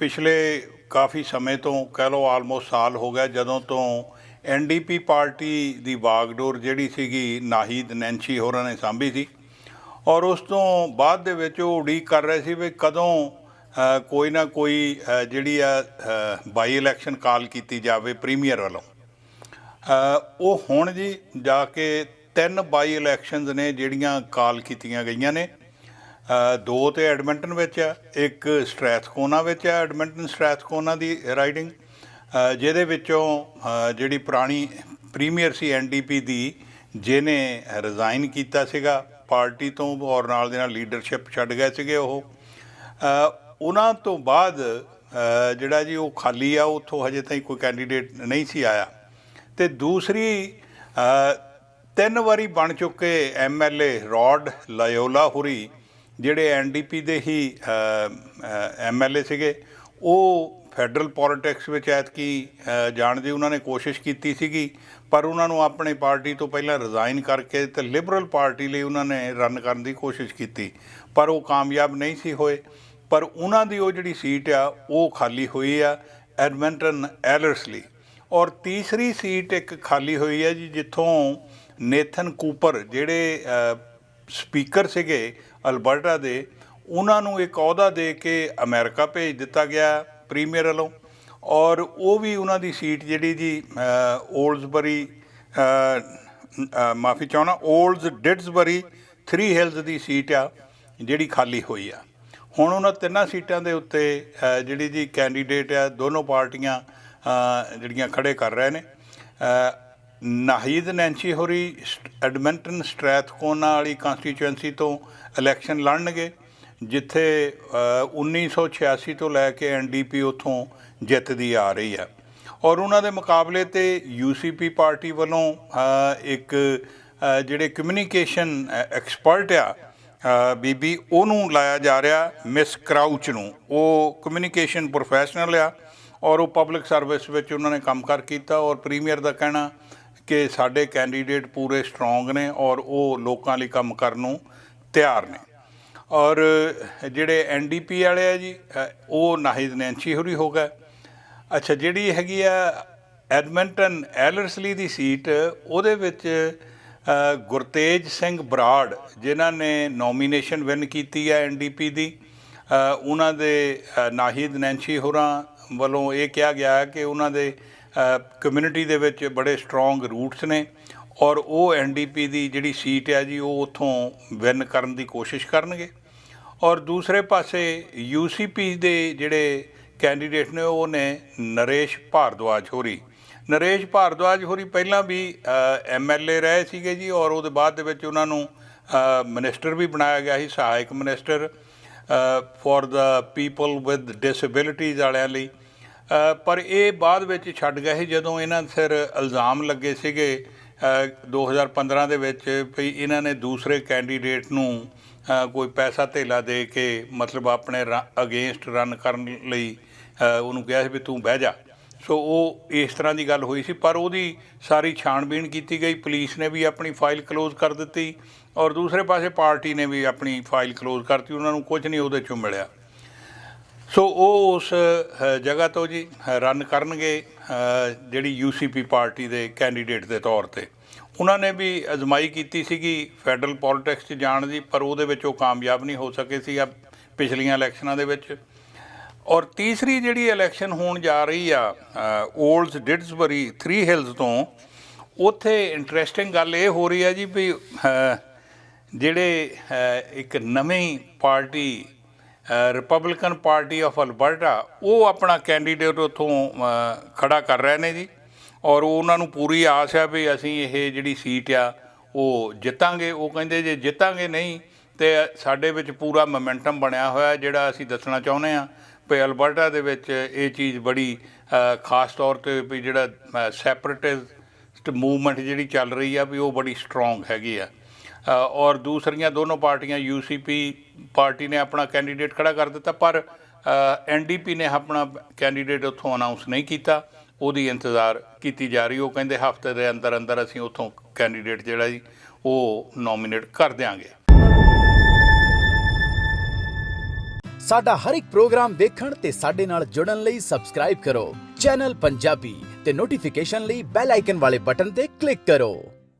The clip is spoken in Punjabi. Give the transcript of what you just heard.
ਪਿਛਲੇ ਕਾਫੀ ਸਮੇਂ ਤੋਂ ਕਹਿ ਲਓ ਆਲਮੋਸਟ ਸਾਲ ਹੋ ਗਿਆ, ਜਦੋਂ ਤੋਂ ਐਨਡੀਪੀ ਪਾਰਟੀ ਦੀ ਬਾਗਡੋਰ ਜਿਹੜੀ ਸੀਗੀ ਨਾਹੀਦ ਨੈਂਚੀ ਹੋਰਾਂ ਨੇ ਸਾਂਭੀ ਸੀ ਔਰ ਉਸ ਤੋਂ ਬਾਅਦ ਦੇ ਵਿੱਚ ਉਹ ਉਡੀਕ ਕਰ ਰਹੇ ਸੀ ਵੀ ਕਦੋਂ ਕੋਈ ਨਾ ਕੋਈ ਜਿਹੜੀ ਆ ਬਾਈ ਇਲੈਕਸ਼ਨ ਕਾਲ ਕੀਤੀ ਜਾਵੇ ਪ੍ਰੀਮੀਅਰ ਵੱਲੋਂ। ਉਹ ਹੁਣ ਜੀ ਜਾ ਕੇ ਤਿੰਨ ਬਾਈ ਇਲੈਕਸ਼ਨਸ ਨੇ ਜਿਹੜੀਆਂ ਕਾਲ ਕੀਤੀਆਂ ਗਈਆਂ ਨੇ। ਦੋ ਤੇ ਐਡਮਿੰਟਨ ਵਿੱਚ ਆ, ਇੱਕ ਸਟ੍ਰੈਥਕੋਨਾ ਵਿੱਚ ਆ, ਐਡਮਿੰਟਨ ਸਟ੍ਰੈਥਕੋਨਾ ਦੀ ਰਾਈਡਿੰਗ ਜਿਹਦੇ ਵਿੱਚੋਂ ਜਿਹੜੀ ਪੁਰਾਣੀ ਪ੍ਰੀਮੀਅਰ ਸੀ ਐਨਡੀਪੀ ਦੀ, ਜਿਹਨੇ ਰਿਜ਼ਾਈਨ ਕੀਤਾ ਸੀਗਾ, ਪਾਰਟੀ ਤੋਂ ਔਰ ਨਾਲ ਦੇ ਨਾਲ ਲੀਡਰਸ਼ਿਪ ਛੱਡ ਗਏ ਸੀਗੇ ਉਹ। ਉਹਨਾਂ ਤੋਂ ਬਾਅਦ ਜਿਹੜਾ ਜੀ ਉਹ ਖਾਲੀ ਆ, ਉੱਥੋਂ ਹਜੇ ਤਾਈਂ ਕੋਈ ਕੈਂਡੀਡੇਟ ਨਹੀਂ ਸੀ ਆਇਆ। ਤੇ ਦੂਸਰੀ ਤਿੰਨ ਵਾਰੀ ਬਣ ਚੁੱਕੇ ਐਮਐਲਏ ਰੌਡ ਲਾਇਓਲਾ ਹੁਰੀ ਜਿਹੜੇ ਐਨਡੀਪੀ ਦੇ ਹੀ ਐਮਐਲਏ ਸੀਗੇ, ਉਹ ਫੈਡਰਲ ਪੋਲਿਟਿਕਸ ਵਿੱਚ ਐਤਕੀ ਜਾਣ ਦੀ ਉਹਨਾਂ ਨੇ ਕੋਸ਼ਿਸ਼ ਕੀਤੀ ਸੀਗੀ, ਪਰ ਉਹਨਾਂ ਨੂੰ ਆਪਣੇ ਪਾਰਟੀ ਤੋਂ ਪਹਿਲਾਂ ਰਿਜ਼ਾਈਨ ਕਰਕੇ ਤੇ ਲਿਬਰਲ ਪਾਰਟੀ ਲਈ ਉਹਨਾਂ ਨੇ ਰਨ ਕਰਨ ਦੀ ਕੋਸ਼ਿਸ਼ ਕੀਤੀ, ਪਰ ਉਹ ਕਾਮਯਾਬ ਨਹੀਂ ਸੀ ਹੋਏ। ਪਰ ਉਹਨਾਂ ਦੀ ਉਹ ਜਿਹੜੀ ਸੀਟ ਆ, ਉਹ ਖਾਲੀ ਹੋਈ ਆ ਐਡਮਿੰਟਨ ਐਲਰਸ ਲਈ ਔਰ ਤੀਸਰੀ ਸੀਟ ਇੱਕ ਖਾਲੀ ਹੋਈ ਹੈ ਜੀ, ਜਿੱਥੋਂ ਨੇਥਨ ਕੂਪਰ, ਜਿਹੜੇ ਸਪੀਕਰ ਸੀਗੇ ਅਲਬਰਟਾ ਦੇ, ਉਹਨਾਂ ਨੂੰ ਇੱਕ ਅਹੁਦਾ ਦੇ ਕੇ ਅਮਰੀਕਾ ਭੇਜ ਦਿੱਤਾ ਗਿਆ ਪ੍ਰੀਮੀਅਰ ਵੱਲੋਂ ਔਰ ਉਹ ਵੀ ਉਹਨਾਂ ਦੀ ਸੀਟ ਜਿਹੜੀ ਜੀ ਓਲਡਸਬਰੀ ਮਾਫੀ ਚਾਹਣਾ ਓਲਡਸ ਡਿਡਸਬਰੀ 3 ਹਿਲਸ ਦੀ ਸੀਟ ਆ, ਜਿਹੜੀ ਖਾਲੀ ਹੋਈ ਆ। ਹੁਣ ਉਹਨਾਂ ਤਿੰਨਾਂ ਸੀਟਾਂ ਦੇ ਉੱਤੇ ਜਿਹੜੀ ਜੀ ਕੈਂਡੀਡੇਟ ਆ, ਦੋਨੋਂ ਪਾਰਟੀਆਂ ਜਿਹੜੀਆਂ ਖੜੇ ਕਰ ਰਹੇ ਨੇ ਨਾਹੀਦ ਨੈਂਚੀ ਹੋਰੀ ਸਟ- ਐਡਮਿੰਟਨ ਸਟ੍ਰੈਥਕੋਨਾ ਵਾਲੀ ਕੰਸਟੀਚੁਐਂਸੀ ਤੋਂ ਇਲੈਕਸ਼ਨ ਲੜਨਗੇ ਜਿੱਥੇ ਅ, 1986 ਤੋਂ ਲੈ ਕੇ ਐਨਡੀਪੀ ਉਥੋਂ ਜਿੱਤਦੀ ਆ ਰਹੀ ਹੈ। ਔਰ ਉਹਨਾਂ ਦੇ ਮੁਕਾਬਲੇ ਤੇ ਯੂਸੀਪੀ ਪਾਰਟੀ ਵੱਲੋਂ ਇੱਕ ਜਿਹੜੇ ਕਮਿਊਨੀਕੇਸ਼ਨ ਐਕਸਪਰਟ ਆ ਬੀਬੀ ਉਹਨੂੰ ਲਾਇਆ ਜਾ ਰਿਹਾ ਮਿਸ ਕਰਾਊਚ ਨੂੰ। ਉਹ ਕਮਿਊਨੀਕੇਸ਼ਨ ਪ੍ਰੋਫੈਸ਼ਨਲ ਆ ਔਰ ਉਹ ਪਬਲਿਕ ਸਰਵਿਸ ਵਿੱਚ ਉਹਨਾਂ ਨੇ ਕੰਮ ਕੰਮਕਾਰ ਕੀਤਾ ਔਰ ਪ੍ਰੀਮੀਅਰ ਦਾ ਕਹਿਣਾ ਕਿ ਸਾਡੇ ਕੈਂਡੀਡੇਟ ਪੂਰੇ ਸਟਰੋਂਗ ਨੇ ਔਰ ਉਹ ਲੋਕਾਂ ਲਈ ਕੰਮ ਕਰਨ ਨੂੰ ਤਿਆਰ ਨੇ। ਔਰ ਜਿਹੜੇ ਐਨਡੀਪੀ ਵਾਲੇ ਆ ਜੀ ਉਹ ਨਾਹਿਦ ਨੈਂਚੀ ਹੋਰੀ ਹੋ ਗਏ। ਅੱਛਾ ਜਿਹੜੀ ਹੈਗੀ ਆ ਐਡਮਿੰਟਨ ਐਲਰਸਲੀ ਦੀ ਸੀਟ ਉਹਦੇ ਵਿੱਚ ਗੁਰਤੇਜ ਸਿੰਘ ਬਰਾੜ ਜਿਨ੍ਹਾਂ ਨੇ ਨੋਮੀਨੇਸ਼ਨ ਵਿਨ ਕੀਤੀ ਹੈ ਐਨਡੀਪੀ ਦੀ ਉਹਨਾਂ ਦੇ ਅ, ਨਾਹਿਦ ਨੈਂਚੀ ਹੋਰਾਂ ਵੱਲੋਂ ਇਹ ਕਿਹਾ ਗਿਆ ਕਿ ਉਹਨਾਂ ਦੇ ਕਮਿਊਨਿਟੀ ਦੇ ਵਿੱਚ ਬੜੇ ਸਟਰੋਂਗ ਰੂਟਸ ਨੇ ਔਰ ਉਹ ਐਨਡੀਪੀ ਦੀ ਜਿਹੜੀ ਸੀਟ ਹੈ ਜੀ, ਉਹ ਉਥੋਂ ਵਿਨ ਕਰਨ ਦੀ ਕੋਸ਼ਿਸ਼ ਕਰਨਗੇ। ਔਰ ਦੂਸਰੇ ਪਾਸੇ ਯੂਸੀਪੀ ਦੇ ਜਿਹੜੇ ਕੈਂਡੀਡੇਟ ਨੇ, ਉਹ ਨੇ ਨਰੇਸ਼ ਭਾਰਦਵਾਜ ਹੋਰੀ। ਨਰੇਸ਼ ਭਾਰਦਵਾਜ ਹੋਰੀ ਪਹਿਲਾਂ ਵੀ ਐਮਐਲਏ ਰਹੇ ਸੀਗੇ ਜੀ ਔਰ ਉਹਦੇ ਬਾਅਦ ਦੇ ਵਿੱਚ ਉਹਨਾਂ ਨੂੰ ਮਿਨਿਸਟਰ ਵੀ ਬਣਾਇਆ ਗਿਆ ਸੀ, ਸਹਾਇਕ minister for the people with disabilities ਵਾਲਿਆਂ ਲਈ। ਪਰ ਇਹ ਬਾਅਦ ਵਿੱਚ ਛੱਡ ਗਏ ਸੀ ਜਦੋਂ ਇਹਨਾਂ ਸਿਰ ਇਲਜ਼ਾਮ ਲੱਗੇ ਸੀਗੇ ਅ, 2015 ਦੇ ਵਿੱਚ ਵੀ ਇਹਨਾਂ ਨੇ ਦੂਸਰੇ ਕੈਂਡੀਡੇਟ ਨੂੰ ਕੋਈ ਪੈਸਾ ਧੇਲਾ ਦੇ ਕੇ ਮਤਲਬ ਆਪਣੇ ਅਗੇਂਸਟ ਰਨ ਕਰਨ ਲਈ ਉਹਨੂੰ ਕਿਹਾ ਸੀ ਵੀ ਤੂੰ ਬਹਿ ਜਾ। ਸੋ ਉਹ ਇਸ ਤਰ੍ਹਾਂ ਦੀ ਗੱਲ ਹੋਈ ਸੀ ਪਰ ਉਹਦੀ ਸਾਰੀ ਛਾਣਬੀਣ ਕੀਤੀ ਗਈ। ਪੁਲਿਸ ਨੇ ਵੀ ਆਪਣੀ ਫਾਈਲ ਕਲੋਜ਼ ਕਰ ਦਿੱਤੀ ਔਰ ਦੂਸਰੇ ਪਾਸੇ ਪਾਰਟੀ ਨੇ ਵੀ ਆਪਣੀ ਫਾਈਲ ਕਲੋਜ਼ ਕਰਤੀ ਉਹਨਾਂ ਨੂੰ ਕੁਝ ਨਹੀਂ ਉਹਦੇ ਚੋਂ ਮਿਲਿਆ। ਸੋ ਉਹ ਉਸ ਜਗ੍ਹਾ ਤੋਂ ਜੀ ਰਨ ਕਰਨਗੇ ਅ, ਜਿਹੜੀ ਯੂਸੀਪੀ ਪਾਰਟੀ ਦੇ ਕੈਂਡੀਡੇਟ ਦੇ ਤੌਰ ਤੇ। ਉਹਨਾਂ ਨੇ ਵੀ ਅਜ਼ਮਾਈ ਕੀਤੀ ਸੀਗੀ ਫੈਡਰਲ ਪੋਲਿਟਿਕਸ 'ਚ ਜਾਣ ਦੀ ਪਰ ਉਹਦੇ ਵਿੱਚ ਉਹ ਕਾਮਯਾਬ ਨਹੀਂ ਹੋ ਸਕੇ ਸੀ ਆ ਪਿਛਲੀਆਂ ਇਲੈਕਸ਼ਨਾਂ ਦੇ ਵਿੱਚ। ਔਰ ਤੀਸਰੀ ਜਿਹੜੀ ਇਲੈਕਸ਼ਨ ਹੋਣ ਜਾ ਰਹੀ ਆ 올ਡਸ ਡਿਡਸਬਰੀ 3 ਹਿਲਸ ਤੋਂ ਉੱਥੇ ਇੰਟਰਸਟਿੰਗ ਗੱਲ ਇਹ ਹੋ ਰਹੀ ਆ ਜੀ ਵੀ ਜਿਹੜੇ ਇੱਕ ਨਵੀਂ party Republican party of Alberta ਉਹ ਆਪਣਾ ਕੈਂਡੀਡੇਟ ਉਥੋਂ ਖੜਾ ਕਰ ਰਹੇ ਨੇ ਜੀ। ਔਰ ਉਹਨਾਂ ਨੂੰ ਪੂਰੀ ਆਸ ਹੈ ਵੀ ਅਸੀਂ ਇਹ ਜਿਹੜੀ ਸੀਟ ਆ, ਉਹ ਜਿੱਤਾਂਗੇ। ਉਹ ਕਹਿੰਦੇ ਜੇ ਜਿੱਤਾਂਗੇ ਨਹੀਂ, ਤੇ ਸਾਡੇ ਵਿੱਚ ਪੂਰਾ ਮੋਮੈਂਟਮ ਬਣਿਆ ਹੋਇਆ, ਜਿਹੜਾ ਅਸੀਂ ਦੱਸਣਾ ਚਾਹੁੰਦੇ ਆ ਵੀ ਅਲਬਰਟਾ ਦੇ ਵਿੱਚ ਇਹ ਚੀਜ਼ ਬੜੀ ਖਾਸ ਤੌਰ ਤੇ ਵੀ ਜਿਹੜਾ ਸੈਪਰੇਟਿਸਟ ਮੂਵਮੈਂਟ ਜਿਹੜੀ ਚੱਲ ਰਹੀ ਆ, ਵੀ ਉਹ ਬੜੀ ਸਟਰੋਂਗ ਹੈਗੀ ਆ। ਅ, ਔਰ ਦੂਸਰੀਆਂ ਦੋਨੋਂ ਪਾਰਟੀਆਂ ਯੂਸੀਪੀ ਪਾਰਟੀ ਨੇ ਆਪਣਾ ਕੈਂਡੀਡੇਟ ਖੜਾ ਕਰ ਦਿੱਤਾ ਪਰ ਐਨਡੀਪੀ ਨੇ ਆਪਣਾ ਕੈਂਡੀਡੇਟ ਉੱਥੋਂ ਅਨਾਉਂਸ ਨਹੀਂ ਕੀਤਾ। ਉਹਦੀ ਇੰਤਜ਼ਾਰ ਕੀਤੀ ਜਾ ਰਹੀ ਉਹ ਕਹਿੰਦੇ ਹਫ਼ਤੇ ਦੇ ਅੰਦਰ ਅੰਦਰ ਅਸੀਂ ਉੱਥੋਂ ਕੈਂਡੀਡੇਟ ਜਿਹੜਾ ਜੀ ਉਹ ਨੋਮੀਨੇਟ ਕਰ ਦਿਆਂਗੇ। ਸਾਡਾ ਹਰ ਇੱਕ ਪ੍ਰੋਗਰਾਮ ਵੇਖਣ ਤੇ ਸਾਡੇ ਨਾਲ ਜੁੜਨ ਲਈ ਸਬਸਕ੍ਰਾਈਬ ਕਰੋ। ਚੈਨਲ ਪੰਜਾਬੀ ਤੇ ਨੋਟੀਫਿਕੇਸ਼ਨ ਲਈ ਬੈਲ ਆਈਕਨ ਵਾਲੇ ਬਟਨ ਤੇ ਕਲਿੱਕ ਕਰੋ।